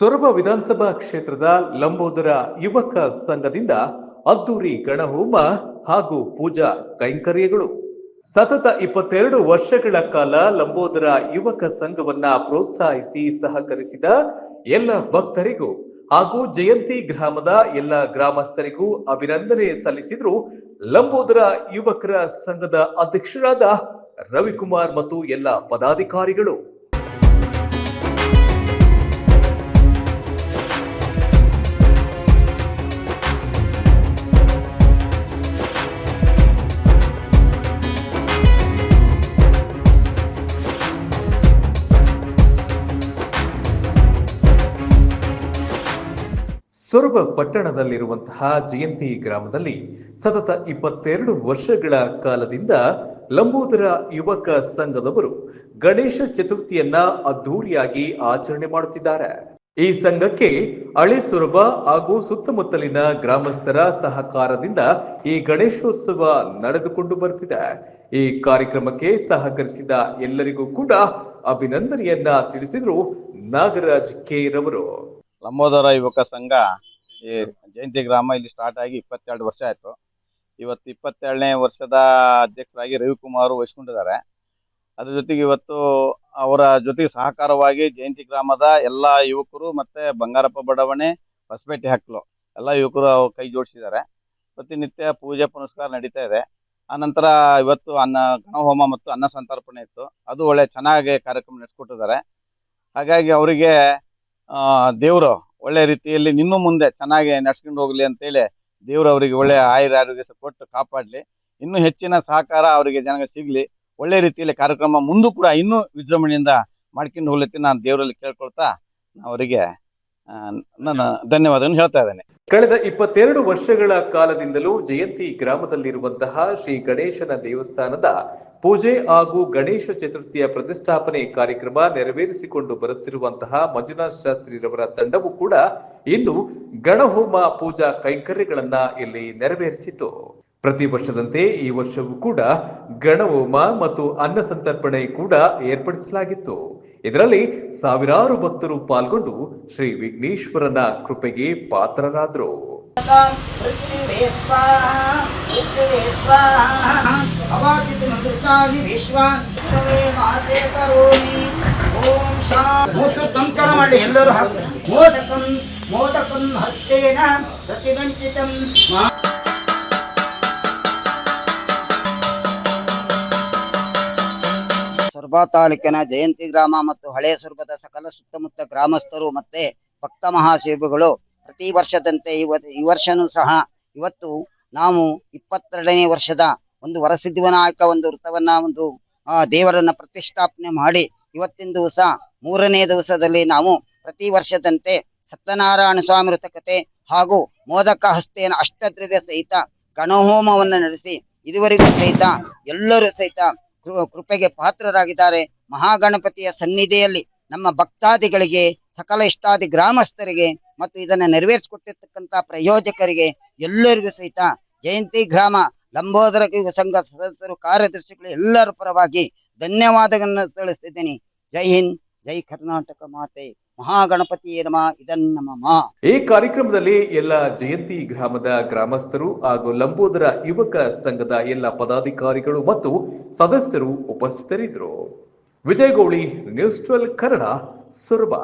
ಸೊರಬ ವಿಧಾನಸಭಾ ಕ್ಷೇತ್ರದ ಲಂಬೋದರ ಯುವಕ ಸಂಘದಿಂದ ಅದ್ದೂರಿ ಗಣಹೋಮ ಹಾಗೂ ಪೂಜಾ ಕೈಂಕರ್ಯಗಳು. ಸತತ ಇಪ್ಪತ್ತೆರಡು ವರ್ಷಗಳ ಕಾಲ ಲಂಬೋದರ ಯುವಕ ಸಂಘವನ್ನ ಪ್ರೋತ್ಸಾಹಿಸಿ ಸಹಕರಿಸಿದ ಎಲ್ಲ ಭಕ್ತರಿಗೂ ಹಾಗೂ ಜಯಂತಿ ಗ್ರಾಮದ ಎಲ್ಲ ಗ್ರಾಮಸ್ಥರಿಗೂ ಅಭಿನಂದನೆ ಸಲ್ಲಿಸಿದ್ರು ಲಂಬೋದರ ಯುವಕರ ಸಂಘದ ಅಧ್ಯಕ್ಷರಾದ ರವಿಕುಮಾರ್ ಮತ್ತು ಎಲ್ಲ ಪದಾಧಿಕಾರಿಗಳು. ಸೊರಬ ಪಟ್ಟಣದಲ್ಲಿರುವಂತಹ ಜಯಂತಿ ಗ್ರಾಮದಲ್ಲಿ ಸತತ ಇಪ್ಪತ್ತೆರಡು ವರ್ಷಗಳ ಕಾಲದಿಂದ ಲಂಬೋದರ ಯುವಕ ಸಂಘದವರು ಗಣೇಶ ಚತುರ್ಥಿಯನ್ನ ಅದ್ಧೂರಿಯಾಗಿ ಆಚರಣೆ ಮಾಡುತ್ತಿದ್ದಾರೆ. ಈ ಸಂಘಕ್ಕೆ ಹಳೆ ಸೊರಬ ಹಾಗೂ ಸುತ್ತಮುತ್ತಲಿನ ಗ್ರಾಮಸ್ಥರ ಸಹಕಾರದಿಂದ ಈ ಗಣೇಶೋತ್ಸವ ನಡೆದುಕೊಂಡು ಬರ್ತಿದೆ ಈ ಕಾರ್ಯಕ್ರಮಕ್ಕೆ ಸಹಕರಿಸಿದ ಎಲ್ಲರಿಗೂ ಕೂಡ ಅಭಿನಂದನೆಯನ್ನ ತಿಳಿಸಿದ್ರು ನಾಗರಾಜ್ ಕೆ ರವರು. ಲಂಬೋದರ ಯುವಕ ಸಂಘ ಈ ಜಯಂತಿ ಗ್ರಾಮ ಇಲ್ಲಿ ಸ್ಟಾರ್ಟ್ ಆಗಿ ಇಪ್ಪತ್ತೆರಡು ವರ್ಷ ಆಯಿತು. ಇವತ್ತು ಇಪ್ಪತ್ತೆರಡನೇ ವರ್ಷದ ಅಧ್ಯಕ್ಷರಾಗಿ ರವಿಕುಮಾರ್ ವಹಿಸ್ಕೊಂಡಿದ್ದಾರೆ. ಅದ್ರ ಜೊತೆಗೆ ಇವತ್ತು ಅವರ ಜೊತೆಗೆ ಸಹಕಾರವಾಗಿ ಜಯಂತಿ ಗ್ರಾಮದ ಎಲ್ಲ ಯುವಕರು ಮತ್ತೆ ಬಂಗಾರಪ್ಪ ಬಡಾವಣೆ, ಹೊಸಪೇಟೆ ಹಕ್ಕಲು ಎಲ್ಲ ಯುವಕರು ಕೈ ಜೋಡಿಸಿದ್ದಾರೆ. ಪ್ರತಿನಿತ್ಯ ಪೂಜೆ ಪುನಸ್ಕಾರ ನಡೀತಾ ಇದೆ. ಆನಂತರ ಇವತ್ತು ಅನ್ನ ಗಣಹೋಮ ಮತ್ತು ಅನ್ನ ಸಂತರ್ಪಣೆ ಇತ್ತು. ಅದು ಒಳ್ಳೆ ಚೆನ್ನಾಗಿ ಕಾರ್ಯಕ್ರಮ ನಡೆಸ್ಕೊಟ್ಟಿದ್ದಾರೆ. ಹಾಗಾಗಿ ಅವರಿಗೆ ದೇವರು ಒಳ್ಳೆ ರೀತಿಯಲ್ಲಿ ನಿನ್ನೂ ಮುಂದೆ ಚೆನ್ನಾಗಿ ನಡ್ಸ್ಕೊಂಡು ಹೋಗ್ಲಿ ಅಂತೇಳಿ ದೇವರು ಅವರಿಗೆ ಒಳ್ಳೆ ಆಯುರ ಆರೋಗ್ಯ ಕೊಟ್ಟು ಕಾಪಾಡಲಿ. ಇನ್ನೂ ಹೆಚ್ಚಿನ ಸಹಕಾರ ಅವರಿಗೆ ಜನಗ ಸಿಗಲಿ. ಒಳ್ಳೆ ರೀತಿಯಲ್ಲಿ ಕಾರ್ಯಕ್ರಮ ಮುಂದೂ ಕೂಡ ಇನ್ನೂ ವಿಜೃಂಭಣೆಯಿಂದ ಮಾಡ್ಕೊಂಡು ಹೋಗ್ಲತ್ತಿ ನಾನು ದೇವರಲ್ಲಿ ಕೇಳ್ಕೊಳ್ತಾ ಅವರಿಗೆ ನಾನು ಧನ್ಯವಾದವನ್ನು ಹೇಳ್ತಾ ಇದ್ದೇನೆ. ಕಳೆದ ಇಪ್ಪತ್ತೆರಡು ವರ್ಷಗಳ ಕಾಲದಿಂದಲೂ ಜಯಂತಿ ಗ್ರಾಮದಲ್ಲಿರುವಂತಹ ಶ್ರೀ ಗಣೇಶನ ದೇವಸ್ಥಾನದ ಪೂಜೆ ಹಾಗೂ ಗಣೇಶ ಚತುರ್ಥಿಯ ಪ್ರತಿಷ್ಠಾಪನೆ ಕಾರ್ಯಕ್ರಮ ನೆರವೇರಿಸಿಕೊಂಡು ಬರುತ್ತಿರುವಂತಹ ಮಂಜುನಾಥ್ ಶಾಸ್ತ್ರಿರವರ ತಂಡವು ಕೂಡ ಇಂದು ಗಣಹೋಮ ಪೂಜಾ ಕೈಂಕರ್ಯಗಳನ್ನ ಇಲ್ಲಿ ನೆರವೇರಿಸಿತು. ಪ್ರತಿ ವರ್ಷದಂತೆ ಈ ವರ್ಷವೂ ಕೂಡ ಗಣಹೋಮ ಮತ್ತು ಅನ್ನ ಸಂತರ್ಪಣೆ ಕೂಡ ಏರ್ಪಡಿಸಲಾಗಿತ್ತು. ಇದರಲ್ಲಿ ಸಾವಿರಾರು ಭಕ್ತರು ಪಾಲ್ಗೊಂಡು ಶ್ರೀ ವಿಘ್ನೇಶ್ವರನ ಕೃಪೆಗೆ ಪಾತ್ರರಾದರು. ಎಲ್ಲರೂ ಸೊರಬ ತಾಲೂಕಿನ ಜಯಂತಿ ಗ್ರಾಮ ಮತ್ತು ಹಳೆ ಸ್ವರ್ಗದ ಸಕಲ ಸುತ್ತಮುತ್ತ ಗ್ರಾಮಸ್ಥರು ಮತ್ತೆ ಭಕ್ತ ಮಹಾಶಿವಗಳು ಪ್ರತಿ ವರ್ಷದಂತೆ ಇವತ್ತು ಈ ವರ್ಷನೂ ಸಹ ಇವತ್ತು ನಾವು ಇಪ್ಪತ್ತೆರಡನೇ ವರ್ಷದ ಒಂದು ವರಸಿದ್ಧಿವನಾಯಕ ಒಂದು ವೃತ್ತವನ್ನ ಒಂದು, ಆ, ದೇವರನ್ನ ಪ್ರತಿಷ್ಠಾಪನೆ ಮಾಡಿ ಇವತ್ತಿನ ದಿವಸ ಮೂರನೇ ದಿವಸದಲ್ಲಿ ನಾವು ಪ್ರತಿ ವರ್ಷದಂತೆ ಸತ್ಯನಾರಾಯಣ ಸ್ವಾಮಿ ವೃತಕತೆ ಹಾಗೂ ಮೋದಕ ಹಸ್ತೇನ ಅಷ್ಟದ್ರವ್ಯ ಸಹಿತ ಗಣಹೋಮವನ್ನು ನಡೆಸಿ ಇದುವರೆಗೂ ಸಹಿತ ಎಲ್ಲರೂ ಸಹಿತ ಕೃಪೆಗೆ ಪಾತ್ರರಾಗಿದ್ದಾರೆ ಮಹಾಗಣಪತಿಯ ಸನ್ನಿಧಿಯಲ್ಲಿ ನಮ್ಮ ಭಕ್ತಾದಿಗಳಿಗೆ, ಸಕಲ ಇಷ್ಟಾದಿ ಗ್ರಾಮಸ್ಥರಿಗೆ ಮತ್ತು ಇದನ್ನು ನೆರವೇರಿಸಿಕೊಟ್ಟಿರ್ತಕ್ಕಂಥ ಪ್ರಯೋಜಕರಿಗೆ ಎಲ್ಲರಿಗೂ ಸಹಿತ ಜಯಂತಿ ಗ್ರಾಮ, ಲಂಬೋದರ ಸಂಘ ಸದಸ್ಯರು, ಕಾರ್ಯದರ್ಶಿಗಳು ಎಲ್ಲರ ಪರವಾಗಿ ಧನ್ಯವಾದಗಳನ್ನು ತಿಳಿಸ್ತಿದ್ದೀನಿ. ಜೈ ಹಿಂದ್, ಜೈ ಕರ್ನಾಟಕ ಮಾತೆ. ಮಹಾಗಣಪತಿ ನಮ, ಇದನ್ನ ಮಮ ಈ ಕಾರ್ಯಕ್ರಮದಲ್ಲಿ ಎಲ್ಲ ಜಯಂತಿ ಗ್ರಾಮದ ಗ್ರಾಮಸ್ಥರು ಹಾಗೂ ಲಂಬೋದರ ಯುವಕ ಸಂಘದ ಎಲ್ಲ ಪದಾಧಿಕಾರಿಗಳು ಮತ್ತು ಸದಸ್ಯರು ಉಪಸ್ಥಿತರಿದ್ದರು. Vijayagouli, news twelve, Kannada ಸುರಬ